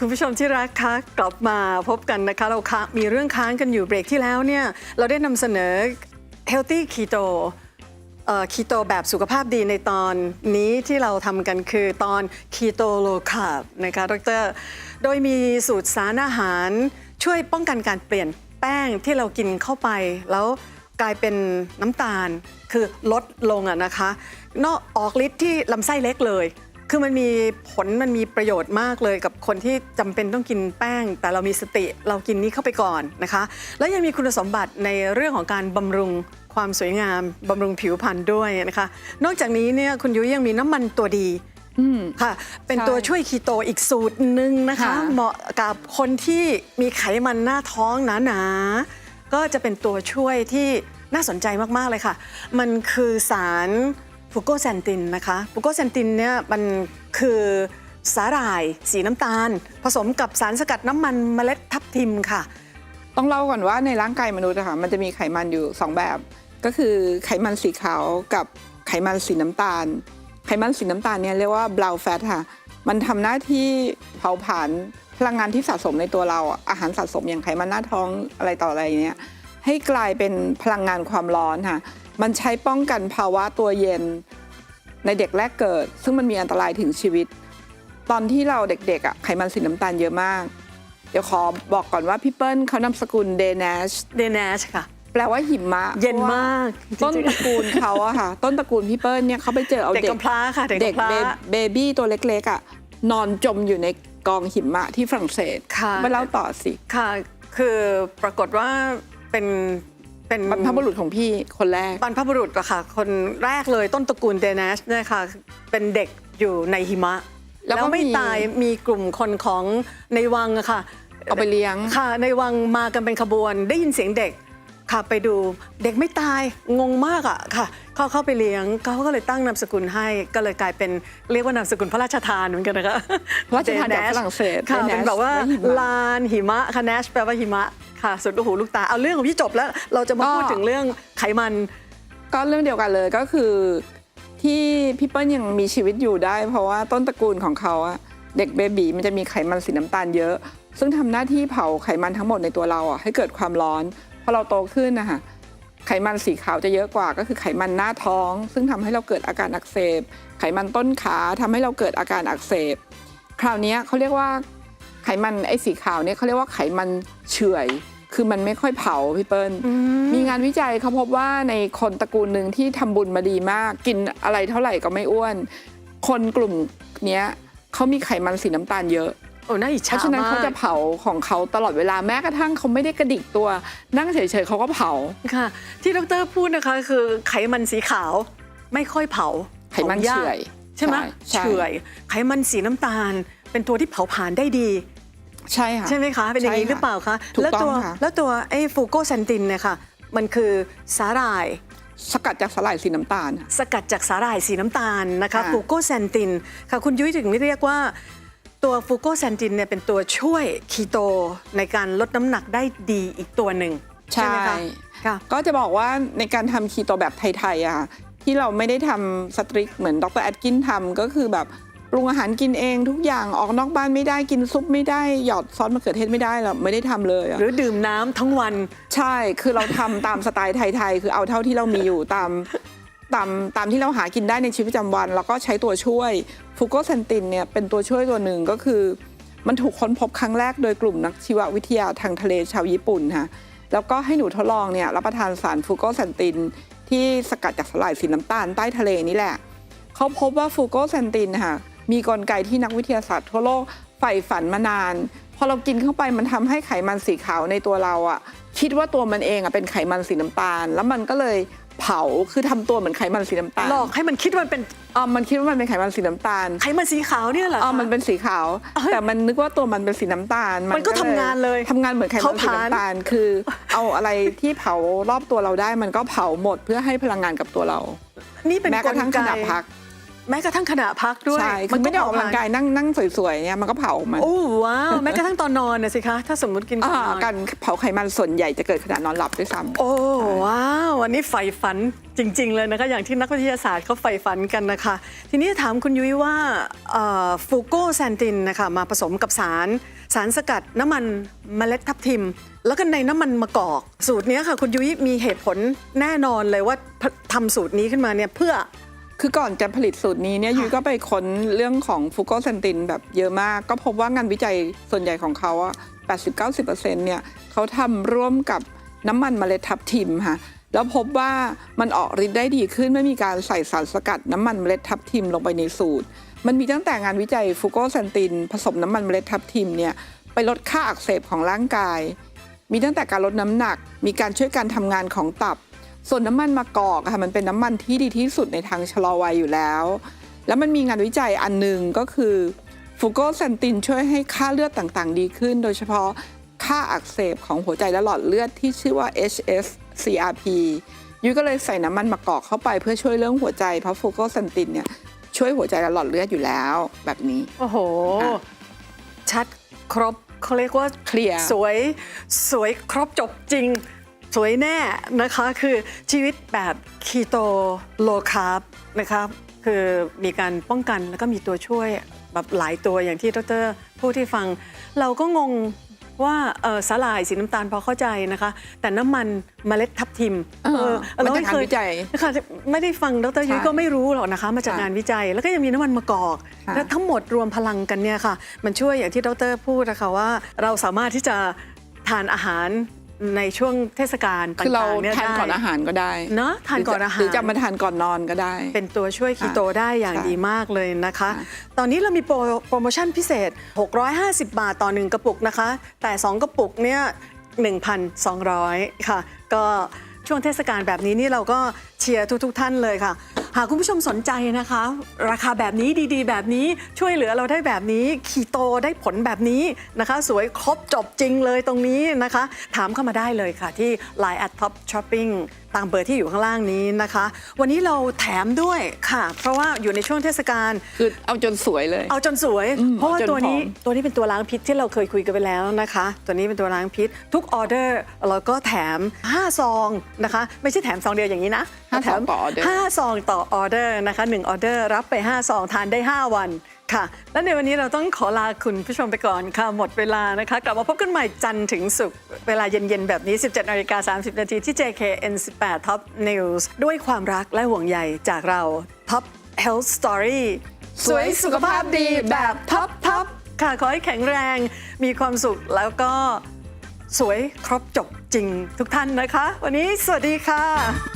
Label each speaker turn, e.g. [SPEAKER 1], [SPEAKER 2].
[SPEAKER 1] คุณผู้ชมที่รักคะกลับมาพบกันนะคะ เราค้ามีเรื่องค้างกันอยู่เบรกที่แล้วเนี่ย เราได้นำเสนอ Healthy Keto คีโตแบบสุขภาพดีในตอนนี้ที่เราทำกันคือตอน Keto Low Carb นะคะดร โดยมีสูตรสารอาหารช่วยป้องกันการเปลี่ยนแป้งที่เรากินเข้าไป แล้วกลายเป็นน้ำตาลคือลดลงอะนะคะนอกออกฤทธิ์ที่ลำไส้เล็กเลย คือมันมีผลมันมีประโยชน์มากเลยกับคนที่จำเป็นต้องกินแป้ง แต่เรามีสติเรากินนี้เข้าไปก่อนนะคะ แล้วยังมีคุณสมบัติในเรื่องของการบำรุงความสวยงามบำรุงผิวพรรณด้วยนะคะ นอกจากนี้เนี่ยคุณยุ้ยยังมีน้ำมันตัวดีค่ะ เป็น
[SPEAKER 2] ใช่
[SPEAKER 1] ตัวช่วยคีโตอีกสูตรหนึ่งนะคะ
[SPEAKER 2] ค่ะ
[SPEAKER 1] เหมาะกับคนที่มีไขมันหน้าท้องหนาๆก็จะเป็นตัวช่วยที่น่าสนใจมากๆเลยค่ะ มันคือสาร ฟูโกแซนตินนะคะฟูโกแซนตินเนี่ยมันคือสาหร่ายสีน้ำตาล ผสมกับสารสกัดน้ำมันเมล็ดทับทิมค่ะ
[SPEAKER 2] ต้องเล่าก่อนว่าในร่างกายมนุษย์อะค่ะมันจะมีไขมันอยู่ 2 แบบ ก็คือไขมันสีขาวกับไขมันสีน้ำตาล ไขมันสีน้ำตาลเนี่ยเรียกว่า brown fat ค่ะ มันทำหน้าที่เผาผลาญพลังงานที่สะสมในตัวเราอาหารสะสมอย่างไขมันหน้าท้องอะไรต่ออะไรเนี่ยให้กลายเป็นพลังงานความร้อนค่ะ มันใช้ป้องกันภาวะตัวเย็นในเด็กแรกเกิด ซึ่งมันมีอันตรายถึงชีวิต ตอนที่เราเด็กๆอะไขมันสีน้ำตาลเยอะมาก เดี๋ยวขอบอกก่อนว่าพี่เปิ้ลเขานามสกุลเดน a ช
[SPEAKER 1] เดน a ชค่ะ
[SPEAKER 2] แปลว่าหิมะ
[SPEAKER 1] เย็น
[SPEAKER 2] พระว่
[SPEAKER 1] มาก
[SPEAKER 2] ต้น
[SPEAKER 1] จริง
[SPEAKER 2] ตระกูลเขาอะค่ะ ต้นตระกูลพี่เปิ้ลเนี่ยเขาไปเจอเอา
[SPEAKER 1] ๆเด็ก
[SPEAKER 2] เด็ก
[SPEAKER 1] กำพร้าค่ะ เด็ก
[SPEAKER 2] เด็ก
[SPEAKER 1] กำพร้า
[SPEAKER 2] เบเบบี้ตัวเล็กๆอะนอนจมอยู่ในกองหิมะที่ฝรั่งเศส
[SPEAKER 1] ค่ะ
[SPEAKER 2] ไปเล่าต่อสิ
[SPEAKER 1] ค่ะ คือปรากฏว่าเป็น เป็น
[SPEAKER 2] บรรพบุรุษของพี่คนแรก
[SPEAKER 1] บรรพบุรุษอะค่ะ คนแรกเลยต้นตระกูลเดน a ชเนี่ยค่ะ เป็นเด็กอยู่ในหิมะ
[SPEAKER 2] แล้วก็
[SPEAKER 1] ไม่
[SPEAKER 2] มี
[SPEAKER 1] ตายมีกลุ่มคนของในวังอะค่ะ
[SPEAKER 2] เอาไปเลี้ยง
[SPEAKER 1] ค่ะในวังมากันเป็นขบวนได้ยินเสียงเด็กค่ะไปดูเด็กไม่ตายงงมากอะค่ะเขาเข้าไปเลี้ยงเขาก็เลยตั้งนามสกุลให้ก็เลยกลายเป็นเรียกว่านามสกุลพระราชทานเหมือนกันนะคะ
[SPEAKER 2] พระราชทานจาก
[SPEAKER 1] Danash
[SPEAKER 2] ฝรั่งเศส
[SPEAKER 1] ค่ะ
[SPEAKER 2] Danash
[SPEAKER 1] เป็นแบบว่า
[SPEAKER 2] ไว้หิมะ
[SPEAKER 1] ลานหิมะค่ะ Nash แปลว่าหิมะ ค่ะสุดลูกหูลูกตาเอาเรื่องของพี่จบแล้ว เราจะมา
[SPEAKER 2] ก็
[SPEAKER 1] พูดถึงเรื่องไขมัน
[SPEAKER 2] ก็เรื่องเดียวกันเลยก็คือที่พี่เปิ้ลยังมีชีวิตอยู่ได้ เพราะว่าต้นตระกูลของเขาอะเด็กเบบีมันจะมีไขมันสีน้ำตาลเยอะ ซึ่งทำหน้าที่เผาไขมันทั้งหมดในตัวเราอะให้เกิดความร้อนพอเราโตขึ้นนะคะไขมันสีขาวจะเยอะกว่าก็คือไขมันหน้าท้อง ซึ่งทำให้เราเกิดอาการอักเสบ ไขมันต้นขาทำให้เราเกิดอาการอักเสบ คราวเนี้ยเขาเรียกว่าไขมันไอ้สีขาวเนี่ยเขาเรียกว่าไขมันเฉื่อย คือมันไม่ค่อยเผาพี่เปิ้ลมีงานวิจัยเขาพบว่าในคนตระกูลหนึ่งที่ทำบุญมาดีมาก กินอะไรเท่าไหร่ก็ไม่อ้วน คนกลุ่มเนี้ยเขามีไขมันสีน้ำตาลเยอะ
[SPEAKER 1] โอ้น่าอิจ
[SPEAKER 2] เพ
[SPEAKER 1] ฉา
[SPEAKER 2] ราะฉะนั้น
[SPEAKER 1] มาก
[SPEAKER 2] เขาจะเผาของเขาตลอดเวลาแม้กระทั่งเขาไม่ได้กระดิกตัว นั่งเฉยๆเขาก็เผา
[SPEAKER 1] ค่ะ ที่ดรพูดนะคะ คือไขมันสีขาวไม่ค่อยเผา
[SPEAKER 2] ไขมัน
[SPEAKER 1] ผายาก
[SPEAKER 2] เฉื่อย
[SPEAKER 1] ใช่ไหม
[SPEAKER 2] ใช่
[SPEAKER 1] เฉื่อยไขมันสีน้ำตาล เป็นตัวที่เผาผลาญได้ดี
[SPEAKER 2] ใช่ค่ะ
[SPEAKER 1] ใช่ไหมคะ เป็นอย่างนี้
[SPEAKER 2] ใช่ค่ะ
[SPEAKER 1] หรือเปล่าคะ
[SPEAKER 2] ถูก
[SPEAKER 1] แล้ว
[SPEAKER 2] ต้อง
[SPEAKER 1] ตัว
[SPEAKER 2] ค่ะ
[SPEAKER 1] แล้วตัวไอ้ฟูโกแซนตินเนี่ยค่ะ มันคือสาหร่าย
[SPEAKER 2] สกัดจากสลายสีน้ำตาลค่ะ
[SPEAKER 1] สกัดจากสาหร่ายสีน้ำตาลนะคะ
[SPEAKER 2] ค่ะ
[SPEAKER 1] ฟูโกแซนตินค่ะคุณยุ้ยถึงเรียกว่า ตัวฟูโกแซนตินเนี่ยเป็นตัวช่วยคีโตในการลดน้ำหนักได้ดีอีกตัวหนึ่งไหมคะค่ะ
[SPEAKER 2] ก็จะบอกว่าในการทำคีโตแบบไทยๆอะค่ะที่เราไม่ได้ทำสตริกเหมือนดรแอดกินทำก็คือแบบป รุงอาหารกินเองทุกอย่างออกนอกบ้านไม่ได้กินซุปไม่ได้หยอดซอสมะเขือเทศไม่ได้เราไม่ได้ทำเลยอะ
[SPEAKER 1] หรือดื่มน้ำทั้งวัน
[SPEAKER 2] ใช่คือเราทำตามสไตล์ไทยๆคือเอาเท่าที่เรามีอยู่ตามตามตามที่เราหากินได้ในชีวิตประจำวัน แล้วก็ใช้ตัวช่วยฟูโกแซนตินเนี่ยเป็นตัวช่วยตัวหนึ่งก็คือ มันถูกค้นพบครั้งแรกโดยกลุ่มนักชีววิทยาทางทะเลชาวญี่ปุ่นค่ะแล้วก็ให้หนูทดลองเนี่ยรับประทานสารฟูโกแซนติน ที่สกัดจากสลายสีน้ำตาลใต้ทะเลนี่แหละ เขาพบว่าฟูโกแซนตินค่ะ มีกลไกที่นักวิทยาศาสตร์ทั่วโลกใฝ่ฝันมานาน พอเรากินเข้าไปมันทำให้ไขมันสีขาวในตัวเราอะคิดว่าตัวมันเองอะเป็นไขมันสีน้ำตาล แล้วมันก็เลยเผาคือทำตัวเหมือนไขมันสีน้ำตาล
[SPEAKER 1] หลอกให้มันคิดว่ามันเป็น
[SPEAKER 2] อ่ามันคิดว่ามันเป็นไขมันสีน้ำตาล
[SPEAKER 1] ไขมันสีขาวเนี่ยเหรอ
[SPEAKER 2] อ๋อ
[SPEAKER 1] คะ
[SPEAKER 2] มันเป็นสีขาว
[SPEAKER 1] เอ้ย
[SPEAKER 2] แต่มันนึกว่าตัวมันเป็นสีน้ำตาล
[SPEAKER 1] มันก็ทำงานเลย
[SPEAKER 2] ทำงานเหมือนไขมันสี
[SPEAKER 1] เผาผลาญ
[SPEAKER 2] น้ำตาล คือ เอาอะไรที่เผารอบตัวเราได้ มันก็เผาหมดเพื่อให้พลังงานกับตัวเรา
[SPEAKER 1] นี่เป็น
[SPEAKER 2] แม้กระทั่ง
[SPEAKER 1] ลไก
[SPEAKER 2] ขณะพัก
[SPEAKER 1] แม้กระทั่งขณะพักด้วย
[SPEAKER 2] ใช่คือไม่ได้ออกกำลังกายนั่งนั่งสวยๆเนี่ยมันก็เผามัน
[SPEAKER 1] โอ้ว้าวแม้กระทั่งตอนนอนนะสิคะ ถ้าสมมติกินก่อน
[SPEAKER 2] อ่าน
[SPEAKER 1] อน
[SPEAKER 2] การเผาไขมันส่วนใหญ่จะเกิดขณะนอนหลับด้วยซ้ำ
[SPEAKER 1] โอ้ว้าวอันนี้ใฝ่ฝันจริง ๆ เลยนะคะ อย่างที่นักวิทยาศาสตร์เขาใฝ่ฝันกันนะคะ ทีนี้ถามคุณยุ้ยว่าฟูโกแซนตินนะคะมาผสมกับสารสารสกัดน้ำมันเมล็ดทับทิม แล้วก็ในน้ำมันมะกอก สูตรเนี้ยค่ะ คุณยุ้ยมีเหตุผลแน่นอนเลยว่าทำสูตรนี้ขึ้นมาเนี่ยเพื่อ
[SPEAKER 2] คือก่อนจะผลิตสูตรนี้เนี่ยยุ้ยก็ไปค้นเรื่องของฟูโกเซนตินแบบเยอะมาก ก็พบว่างานวิจัยส่วนใหญ่ของเขาอะ80-90%เนี่ยเขาทำร่วมกับน้ำมันเมล็ดทับทิมค่ะแล้วพบว่ามันออกฤทธิ์ได้ดีขึ้นเมื่อมีการใส่สารสกัดน้ำมันเมล็ดทับทิมลงไปในสูตร มันมีตั้งแต่งานวิจัยฟูโกเซนติน ผสมน้ำมันเมล็ดทับทิมเนี่ยไปลดค่าอักเสบของร่างกาย มีตั้งแต่การลดน้ำหนัก มีการช่วยการทำงานของตับ ส่วนน้ำมันมะกอกอะค่ะมันเป็นน้ำมันที่ดีที่สุดในทางชะลอวัยอยู่แล้ว แล้วมันมีงานวิจัยอันหนึ่งก็คือฟูโกเซนตินช่วยให้ค่าเลือดต่างๆ ดีขึ้น โดยเฉพาะค่าอักเสบของหัวใจและหลอดเลือดที่ชื่อว่า HSCRP ยุ้ยก็เลยใส่น้ำมันมะกอกเข้าไปเพื่อช่วยเรื่องหัวใจเพราะฟูโกเซนตินเนี่ยช่วยหัวใจและหลอดเลือดอยู่แล้วแบบนี้
[SPEAKER 1] โอ้โห
[SPEAKER 2] อะ
[SPEAKER 1] ชัดครบเขาเรียกว่า
[SPEAKER 2] เคลียร์
[SPEAKER 1] สวยสวยครบจบจริง สวยแน่นะคะคือชีวิตแบบคีโตโลคาร์บนะคะคือมีการป้องกันแล้วก็มีตัวช่วยแบบหลายตัวอย่างที่ดรพูดที่ฟัง เราก็งงว่าเออสาหร่ายสีน้ำตาลพอเข้าใจนะคะ แต่น้ำมันเมล็ดทับทิม
[SPEAKER 2] เออ
[SPEAKER 1] เรา
[SPEAKER 2] มาจาก
[SPEAKER 1] ไม่เค
[SPEAKER 2] งาน
[SPEAKER 1] ย
[SPEAKER 2] วิจัย
[SPEAKER 1] นะคะไม่ได้ฟังดรยุ้ย
[SPEAKER 2] ใช่
[SPEAKER 1] ก็ไม่รู้หรอกนะคะมาจาก
[SPEAKER 2] ค่ะ
[SPEAKER 1] งานวิจัย แล้วก็ยังมีน้ำมันมะกอก
[SPEAKER 2] ค่ะ
[SPEAKER 1] และทั้งหมดรวมพลังกันเนี่ยค่ะ มันช่วยอย่างที่ดรพูดนะคะว่า เราสามารถที่จะทานอาหาร ในช่วงเทศกาลต่างๆ
[SPEAKER 2] คือเรา
[SPEAKER 1] เนี่ย
[SPEAKER 2] ทานก่อน
[SPEAKER 1] ได้
[SPEAKER 2] อาหารก็ได้
[SPEAKER 1] เนอะทานก่อนอาหาร
[SPEAKER 2] หรือจะมาทานก่อนนอนก็ได้
[SPEAKER 1] เป็นตัวช่วยคีโตได้อย่าง
[SPEAKER 2] ค่ะ
[SPEAKER 1] ดีมากเลยนะคะ
[SPEAKER 2] ค่ะ
[SPEAKER 1] ตอนนี้เรามีโปรโปรโมชั่นพิเศษ 650 บาทต่อ 1 กระปุกนะคะ แต่ 2 กระปุกเนี่ย1,200 ค่ะ ก็ช่วงเทศกาลแบบนี้นี่เราก็เชียร์ทุกๆทท่านเลยค่ะ หากคุณผู้ชมสนใจนะคะ ราคาแบบนี้ดีๆ แบบนี้ช่วยเหลือเราได้แบบนี้คีโตได้ผลแบบนี้นะคะ สวยครบจบจริงเลยตรงนี้นะคะ ถามเข้ามาได้เลยค่ะ ที่ Line at Top Shopping ตามเบอร์ที่อยู่ข้างล่างนี้นะคะ วันนี้เราแถมด้วยค่ะ เพราะว่าอยู่ในช่วงเทศกาล
[SPEAKER 2] คือเอาจนสวยเลย
[SPEAKER 1] เอาจนสวย
[SPEAKER 2] อืม
[SPEAKER 1] เพราะว่า
[SPEAKER 2] เอาจน
[SPEAKER 1] ตัวนี้
[SPEAKER 2] ผอม
[SPEAKER 1] ตัวนี้เป็นตัวล้างพิษที่เราเคยคุยกันไปแล้วนะคะ ตัวนี้เป็นตัวล้างพิษ ทุกออเดอร์เราก็แถม 5 ซองนะคะ ไม่ใช่แถมซองเดียวอย่างนี้นะ
[SPEAKER 2] ห้า
[SPEAKER 1] แถ
[SPEAKER 2] ซอง
[SPEAKER 1] ม
[SPEAKER 2] ต่อออเดอร์
[SPEAKER 1] 5ซองต่อออเดอร์นะคะ1ออเดอร์รับไป5ซองทานได้5วันค่ะ และในวันนี้เราต้องขอลาคุณผู้ชมไปก่อนค่ะ หมดเวลานะคะ กลับมาพบกันใหม่จันทร์ถึงศุกร์เวลาเย็น ๆ แบบนี้ 17นาฬิกา30 นาทีที่ JKN 18 Top News ด้วยความรักและห่วงใยจากเรา Top Health Story
[SPEAKER 2] สวยสุขภาพดีแบบท็อปท็อป
[SPEAKER 1] ค่ะ ขอให้แข็งแรงมีความสุขแล้วก็สวยครบจบจริงทุกท่านนะคะ วันนี้สวัสดีค่ะ